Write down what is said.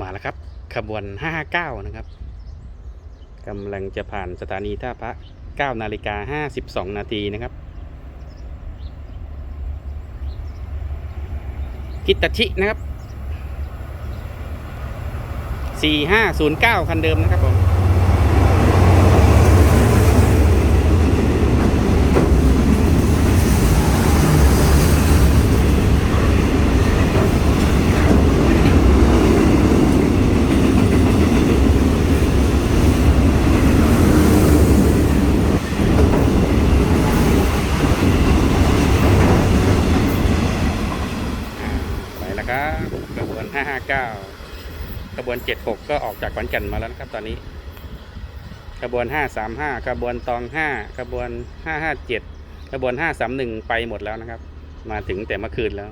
มาแล้วครับ ขบวน 559 นะครับกำลังจะผ่านสถานีท่าพระ 9 นาฬิกา 52 นาทีนะครับ กิตตชินะครับ 4509 คันเดิมนะครับผม ไปแล้วครับขบวน559กระบวน 76 ก็ออกจากขอนแก่นมาแล้วนะครับ ตอนนี้กระบวน 535กระบวนตอง 5กระบวน 557กระบวน 531 ไปหมดแล้วนะครับ มาถึงแต่เมื่อคืนแล้ว